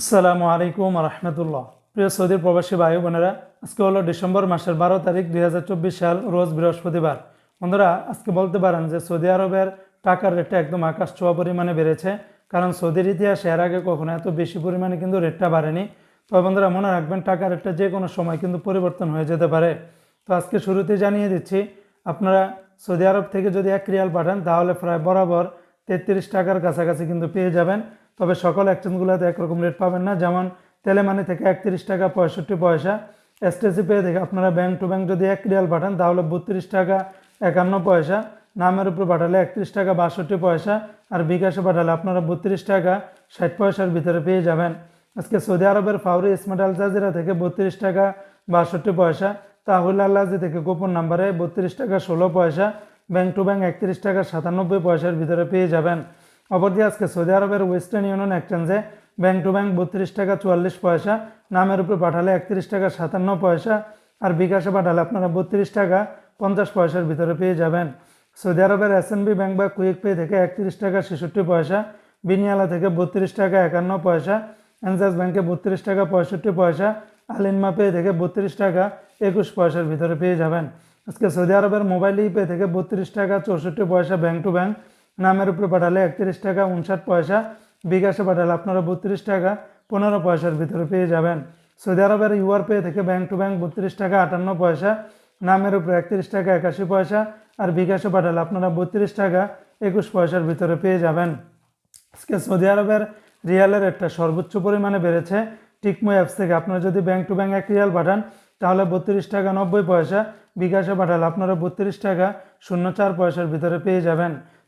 আসসালামু আলাইকুম রহমতুল্লাহ প্রিয় সৌদির প্রবাসী ভাই বোনেরা, আজকে হলো ডিসেম্বর মাসের বারো তারিখ দুই হাজার চব্বিশ সাল, রোজ বৃহস্পতিবার। বন্ধুরা, আজকে বলতে পারেন যে সৌদি আরবের টাকার রেটটা একদম আকাশ ছোঁয়া পরিমাণে বেড়েছে, কারণ সৌদির ইতিহাসে এর আগে কখনো এত বেশি পরিমাণে কিন্তু রেটটা বাড়েনি। তবে বন্ধুরা, মনে রাখবেন টাকার রেটটা যে কোনো সময় কিন্তু পরিবর্তন হয়ে যেতে পারে। তো আজকে শুরুতে জানিয়ে দিচ্ছি, আপনারা সৌদি আরব থেকে যদি এক রিয়াল পাঠান, তাহলে প্রায় বরাবর তেত্রিশ টাকার কাছাকাছি কিন্তু পেয়ে যাবেন। তবে সকল এক্সচেঞ্জগুলোতে একরকম রেট পাবেন না। যেমন তেলেমানি থেকে একত্রিশ টাকা পঁয়ষট্টি পয়সা। এসটিসি পে থেকে আপনারা ব্যাংক টু ব্যাংক যদি এক রিয়াল পাঠান, তাহলে বত্রিশ টাকা একান্ন পয়সা। নামের উপর পাঠালে একত্রিশ টাকা বাষট্টি পয়সা। আর বিকাশে পাঠালে আপনারা বত্রিশ টাকা ষাট পয়সার ভিতরে পেয়ে যাবেন। আজকে সৌদি আরবের ফাউরি আল জাজিরা থেকে বত্রিশ টাকা বাষট্টি পয়সা। তাহুল আল্লাজি থেকে গোপন নাম্বারে বত্রিশ টাকা ষোলো পয়সা। ব্যাংক টু ব্যাংক একত্রিশ টাকা সাতানব্বই পয়সার ভিতরে পেয়ে যাবেন। অপরদিকে আজকে সৌদি আরবের ওয়েস্টার্ন ইউনিয়ন এক্সচেঞ্জে ব্যাংক টু ব্যাংক বত্রিশ টাকা চুয়াল্লিশ পয়সা, নামের উপর পাঠালে একত্রিশ টাকা সাতান্ন পয়সা আর বিকাশে পাঠালে আপনারা বত্রিশ টাকা পঞ্চাশ পয়সার ভিতরে পেয়ে যাবেন। সৌদি আরবের এস ব্যাংক বা কুইক পে থেকে একত্রিশ টাকা ছেষট্টি পয়সা, বিনিয়ালা থেকে বত্রিশ টাকা একান্ন পয়সা, এনজাস ব্যাংকে বত্রিশ টাকা পঁয়ষট্টি পয়সা, আলিনমা পে থেকে বত্রিশ টাকা একুশ পয়সার ভিতরে পেয়ে যাবেন। আজকে সৌদি আরবের মোবাইল ই পে থেকে বত্রিশ টাকা চৌষট্টি পয়সা ব্যাংক টু ব্যাংক নামের উপরে পাঠালে একত্রিশ টাকা, উনষাট পয়সা, বিকাশে পাঠালে আপনারা বত্রিশ টাকা, পনেরো পয়সার ভিতরে পেয়ে যাবেন। সৌদি আরবের ইউআর পে থেকে ব্যাংক টু ব্যাংক বত্রিশ টাকা, আটান্ন পয়সা, নামের উপরে একত্রিশ টাকা, একাশি পয়সা, আর বিকাশে পাঠালে আপনারা বত্রিশ টাকা, একুশ পয়সার ভিতরে পেয়ে যাবেন। আজকে সৌদি আরবের রিয়ালের একটা সর্বোচ্চ পরিমাণে বেড়েছে। টিকমো অ্যাপস থেকে আপনারা যদি ব্যাংক টু ব্যাংক এক রিয়াল পাঠান, তাহলে বত্রিশ টাকা, নব্বই পয়সা, বিকাশে পাঠালে আপনারা বত্রিশ টাকা, শূন্য চার পয়সার ভিতরে পেয়ে যাবেন।